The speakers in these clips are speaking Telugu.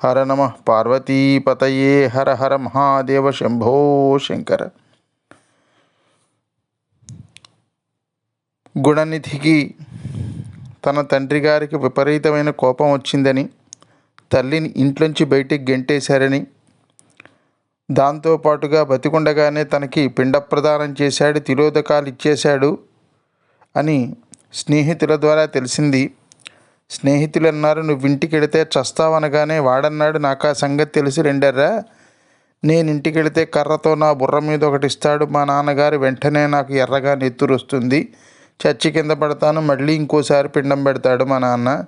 హర నమ పార్వతీపతయే హర హర మహాదేవ శంభో శంకర. గుణనిధికి తన తండ్రి గారికి విపరీతమైన కోపం వచ్చిందని తల్లిని ఇంట్లోంచి బయటికి గెంటేశారని దాంతోపాటుగా బతికుండగానే తనకి పిండ ప్రదానం చేశాడు తిలోదకాలు ఇచ్చేశాడు అని స్నేహితుల ద్వారా తెలిసింది. స్నేహితులు అన్నారు నువ్వు ఇంటికి చస్తావనగానే వాడన్నాడు నాకు ఆ సంగతి తెలిసి రెండర్రా. నేను ఇంటికి వెళితే కర్రతో నా బుర్ర మీద ఒకటి ఇస్తాడు మా నాన్నగారు వెంటనే నాకు ఎర్రగా నెత్తురు వస్తుంది చచ్చి కింద పడతాను. మళ్ళీ ఇంకోసారి పిండం పెడతాడు మా నాన్న.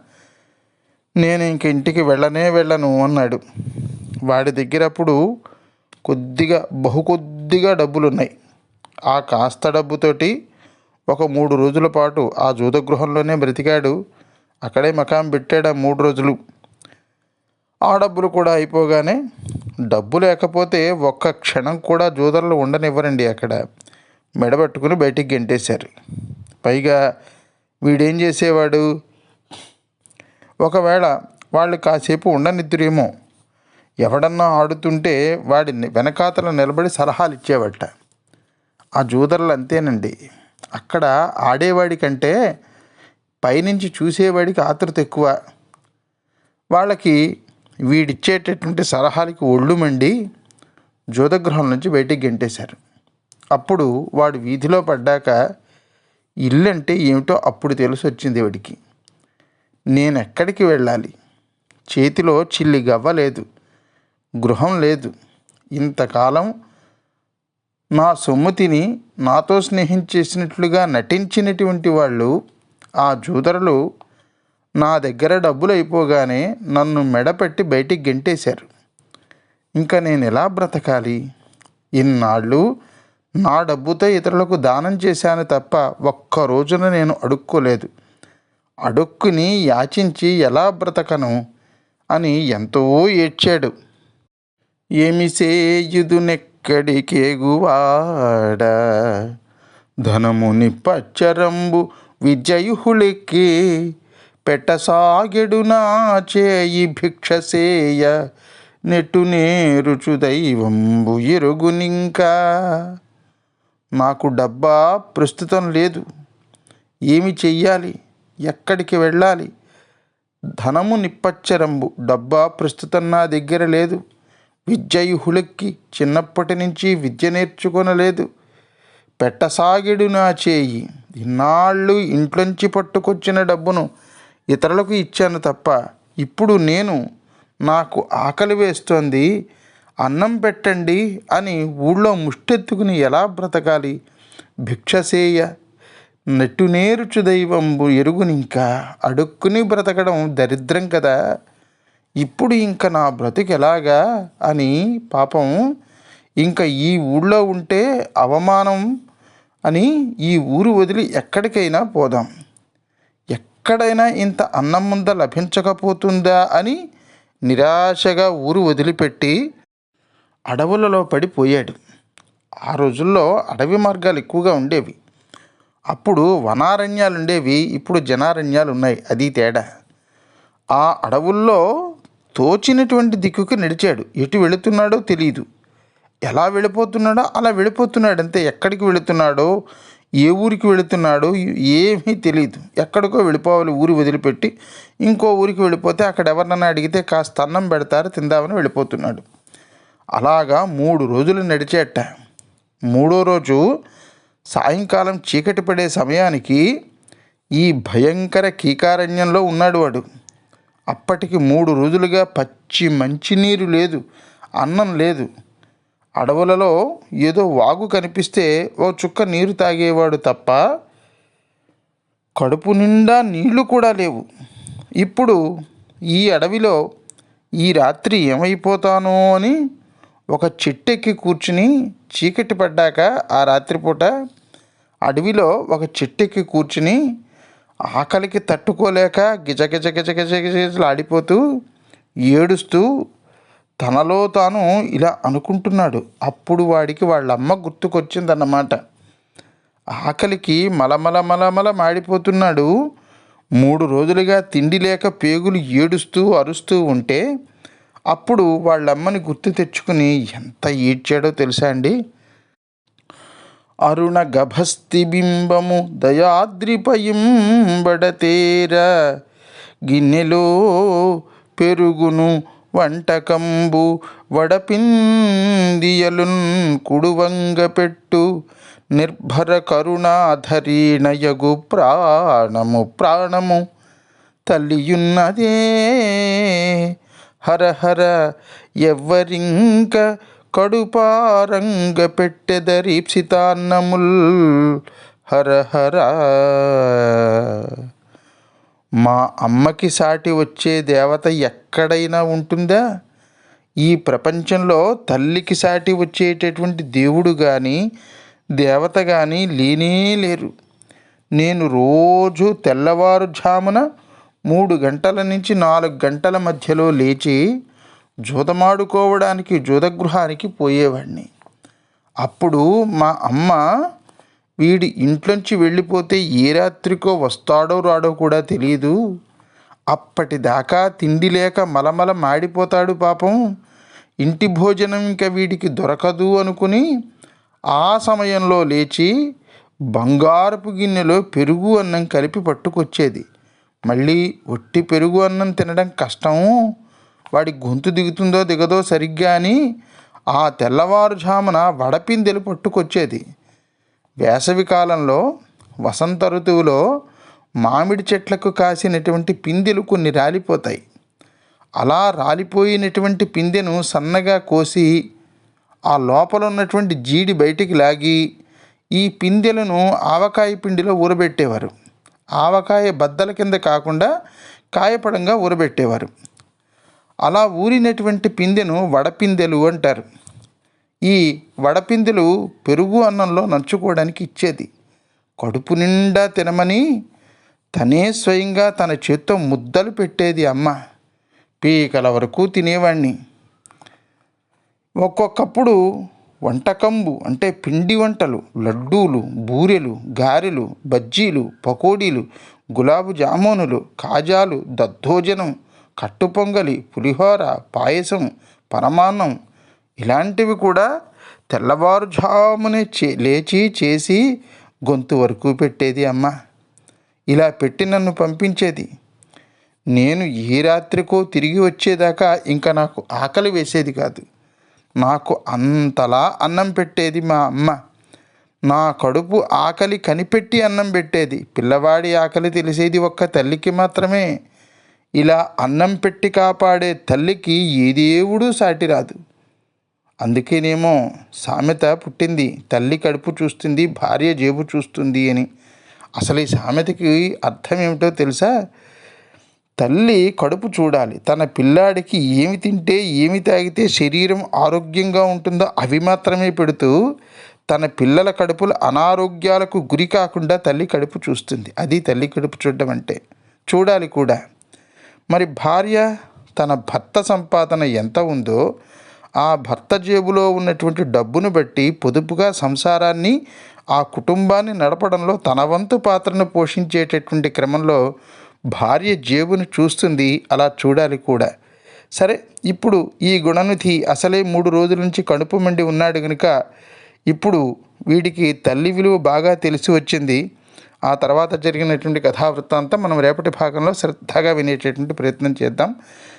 నేను ఇంక ఇంటికి వెళ్ళనే వెళ్ళను అన్నాడు. వాడి దగ్గర అప్పుడు కొద్దిగా బహు కొద్దిగా డబ్బులు ఉన్నాయి ఆ కాస్త డబ్బుతోటి ఒక మూడు రోజుల పాటు ఆ జూదగృహంలోనే బ్రతికాడు. అక్కడే మకాం పెట్టాడు ఆ మూడు రోజులు. ఆ డబ్బులు కూడా అయిపోగానే డబ్బు లేకపోతే ఒక్క క్షణం కూడా జూదర్లు ఉండనివ్వరండి అక్కడ. మెడబట్టుకుని బయటికి గెంటేశారు. పైగా వీడేం చేసేవాడు? ఒకవేళ వాళ్ళు కాసేపు ఉండనిద్దురేమో ఎవడన్నా ఆడుతుంటే వాడి వెనకాతల నిలబడి సలహాలు ఇచ్చేవట. ఆ జూదర్లు అంతేనండి అక్కడ ఆడేవాడి కంటే పైనుంచి చూసేవాడికి ఆతృత ఎక్కువ. వాళ్ళకి వీడిచ్చేటటువంటి సలహాలకి ఒళ్ళు మండి జోదగృహం నుంచి బయటికి గెంటేశారు. అప్పుడు వాడు వీధిలో పడ్డాక ఇల్లు అంటే ఏమిటో అప్పుడు తెలిసి వచ్చింది వాడికి. నేను ఎక్కడికి వెళ్ళాలి? చేతిలో చిల్లి గవ్వ లేదు. గృహం లేదు. ఇంతకాలం నా సొమ్ము తిని నాతో స్నేహం చేసినట్లుగా నటించినటువంటి వాళ్ళు ఆ జూదరులు నా దగ్గర డబ్బులు అయిపోగానే నన్ను మెడపెట్టి బయటికి గెంటేశారు. ఇంకా నేను ఎలా బ్రతకాలి? ఇన్నాళ్ళు నా డబ్బుతో ఇతరులకు దానం చేశాను తప్ప ఒక్క రోజున నేను అడుక్కోలేదు. అడుక్కుని యాచించి ఎలా బ్రతకను? అని ఎంతో ఏడ్చాడు. ఏమి సేయుదునెక్కడికేగువాడ ధనముని పచ్చరంబు విజయుహులెక్కి పెట్టసాగెడు నా చేయి భిక్షసేయ. నెట్టునే నేరుచు దైవంబు ఎరుగునింకా. నాకు డబ్బా ప్రస్తుతం లేదు. ఏమి చెయ్యాలి? ఎక్కడికి వెళ్ళాలి? ధనము నిప్పచ్చరంబు. డబ్బా ప్రస్తుతం నా దగ్గర లేదు. విద్యయుహులెక్కి చిన్నప్పటి నుంచి విద్య నేర్చుకొనలేదు. పెట్టసాగిడు నా చేయి. ఇన్నాళ్ళు ఇంట్లోంచి పట్టుకొచ్చిన డబ్బును ఇతరులకు ఇచ్చాను తప్ప ఇప్పుడు నేను నాకు ఆకలి వేస్తోంది అన్నం పెట్టండి అని ఊళ్ళో ముష్టెత్తుకుని ఎలా బ్రతకాలి? భిక్షసేయ నెట్టునేరుచు దైవంబు ఎరుగునింకా అడుక్కుని బ్రతకడం దరిద్రం కదా. ఇప్పుడు ఇంక నా బ్రతుకు ఎలాగా? అని పాపం ఇంకా ఈ ఊళ్ళో ఉంటే అవమానం అని ఈ ఊరు వదిలి ఎక్కడికైనా పోదాం. ఎక్కడైనా ఇంత అన్నం ముంద లభించకపోతుందా అని నిరాశగా ఊరు వదిలిపెట్టి అడవులలో పడిపోయాడు. ఆ రోజుల్లో అడవి మార్గాలు ఎక్కువగా ఉండేవి. అప్పుడు వనారణ్యాలు ఉండేవి ఇప్పుడు జనారణ్యాలు ఉన్నాయి అది తేడా. ఆ అడవుల్లో తోచినటువంటి దిక్కుకి నడిచాడు. ఎటు వెళుతున్నాడో తెలియదు ఎలా వెళ్ళిపోతున్నాడో అలా వెళ్ళిపోతున్నాడు అంతే. ఎక్కడికి వెళుతున్నాడో ఏ ఊరికి వెళుతున్నాడో ఏమీ తెలియదు ఎక్కడికో వెళ్ళిపోవాలి ఊరి వదిలిపెట్టి ఇంకో ఊరికి వెళ్ళిపోతే అక్కడ ఎవరినన్నా అడిగితే కాస్త అన్నం పెడతారు తిందామని వెళ్ళిపోతున్నాడు. అలాగా మూడు రోజులు నడిచేట. మూడో రోజు సాయంకాలం చీకటి పడే సమయానికి ఈ భయంకర కీకారణ్యంలో ఉన్నాడు వాడు. అప్పటికి మూడు రోజులుగా పచ్చి మంచినీరు లేదు అన్నం లేదు. అడవులలో ఏదో వాగు కనిపిస్తే ఓ చుక్క నీరు తాగేవాడు తప్ప కడుపు నిండా నీళ్ళు కూడా లేవు ఇప్పుడు ఈ అడవిలో ఈ రాత్రి ఏమైపోతానో అని ఒక చెట్టెక్కి కూర్చుని చీకటి పడ్డాక ఆ రాత్రిపూట అడవిలో ఒక చెట్టెక్కి కూర్చుని ఆకలికి తట్టుకోలేక గిజ గిజ గిజ గిజ ఏడుస్తూ తనలో తాను ఇలా అనుకుంటున్నాడు. అప్పుడు వాడికి వాళ్ళమ్మ గుర్తుకొచ్చిందన్నమాట. ఆకలికి మలమల మలమల మాడిపోతున్నాడు. మూడు రోజులుగా తిండి లేక పేగులు ఏడుస్తూ అరుస్తూ ఉంటే అప్పుడు వాళ్ళమ్మని గుర్తు తెచ్చుకుని ఎంత ఏడ్చాడో తెలుసా అండి? అరుణ గభస్తి బింబము దయాద్రిపయింబడతేర గిన్నెలో పెరుగును వంటకంబు వడపిందియలున్ కుడువంగ పెట్టు. నిర్భర కరుణాధరీణయగు ప్రాణము ప్రాణము తల్లియున్నదే హర హర ఎవ్వరింక కడుపారంగ పెట్టెదరీప్సితాన్నముల్ హర హర మా అమ్మకి సాటి వచ్చే దేవత ఎక్కడైనా ఉంటుందా? ఈ ప్రపంచంలో తల్లికి సాటి వచ్చేటటువంటి దేవుడు కానీ దేవత కానీ లేనే లేరు. నేను రోజు తెల్లవారుజామున మూడు గంటల నుంచి నాలుగు గంటల మధ్యలో లేచి జూదమాడుకోవడానికి జూదగృహానికి పోయేవాడిని అప్పుడు మా అమ్మ వీడి ఇంట్లోంచి వెళ్ళిపోతే ఏ రాత్రికో వస్తాడో రాడో కూడా తెలియదు అప్పటిదాకా తిండి లేక మలమల మాడిపోతాడు పాపం. ఇంటి భోజనం ఇంకా వీడికి దొరకదు అనుకుని ఆ సమయంలో లేచి బంగారపు గిన్నెలో పెరుగు అన్నం కలిపి పట్టుకొచ్చేది. మళ్ళీ ఒట్టి పెరుగు అన్నం తినడం కష్టం. వాడి గొంతు దిగుతుందో దిగదో సరిగ్గా అని ఆ తెల్లవారుజామున వడపిందెలు పట్టుకొచ్చేది. వేసవి కాలంలో వసంత ఋతువులో మామిడి చెట్లకు కాసినటువంటి పిందెలు కొన్ని రాలిపోతాయి. అలా రాలిపోయినటువంటి పిందెను సన్నగా కోసి ఆ లోపల ఉన్నటువంటి జీడి బయటికి లాగి ఈ పిందెలను ఆవకాయ పిండిలో ఊరబెట్టేవారు. ఆవకాయ బద్దల కింద కాకుండా కాయపడంగా ఊరబెట్టేవారు. అలా ఊరినటువంటి పిందెను వడపిందెలు అంటారు. ఈ వడపిందులు పెరుగు అన్నంలో నంచుకోవడానికి ఇచ్చేది. కడుపు నిండా తినమని తనే స్వయంగా తన చేత్తో ముద్దలు పెట్టేది అమ్మ. పీకల వరకు తినేవాణ్ణి. ఒక్కొక్కప్పుడు వంటకంబు అంటే పిండి వంటలు లడ్డూలు బూరెలు గారెలు బజ్జీలు పకోడీలు గులాబు జామునులు కాజాలు దద్దోజనం కట్టుపొంగలి పులిహోర పాయసం పరమాన్నం ఇలాంటివి కూడా తెల్లవారుజామునే చే లేచి చేసి గొంతు వరకు పెట్టేది అమ్మ. ఇలా పెట్టి నన్ను పంపించేది. నేను ఏ రాత్రికో తిరిగి వచ్చేదాకా ఇంకా నాకు ఆకలి వేసేది కాదు. నాకు అంతలా అన్నం పెట్టేది మా అమ్మ. నా కడుపు ఆకలి కనిపెట్టి అన్నం పెట్టేది. పిల్లవాడి ఆకలి తెలిసేది ఒక్క తల్లికి మాత్రమే. ఇలా అన్నం పెట్టి కాపాడే తల్లికి ఏ దేవుడు సాటి రాదు. అందుకేనేమో సామెత పుట్టింది తల్లి కడుపు చూస్తుంది భార్య జేబు చూస్తుంది అని. అసలు ఈ సామెతకి అర్థం ఏమిటో తెలుసా? తల్లి కడుపు చూడాలి తన పిల్లాడికి ఏమి తింటే ఏమి తాగితే శరీరం ఆరోగ్యంగా ఉంటుందో అవి మాత్రమే పెడుతూ తన పిల్లల కడుపులు అనారోగ్యాలకు గురి కాకుండా తల్లి కడుపు చూస్తుంది. అది తల్లి కడుపు చూడడం అంటే. చూడాలి కూడా. మరి భార్య తన భర్త సంపాదన ఎంత ఉందో ఆ భర్త జేబులో ఉన్నటువంటి డబ్బును బట్టి పొదుపుగా సంసారాన్ని ఆ కుటుంబాన్ని నడపడంలో తన వంతు పాత్రను పోషించేటటువంటి క్రమంలో భార్య జేబును చూస్తుంది అలా చూడాలి కూడా. సరే ఇప్పుడు ఈ గుణనిధి అసలే మూడు రోజుల నుంచి కడుపు మండి ఉన్నాడు కనుక ఇప్పుడు వీడికి తల్లి విలువ బాగా తెలిసి వచ్చింది. ఆ తర్వాత జరిగినటువంటి కథావృత్తాంతం మనం రేపటి భాగంలో శ్రద్ధగా వినేటటువంటి ప్రయత్నం చేద్దాం.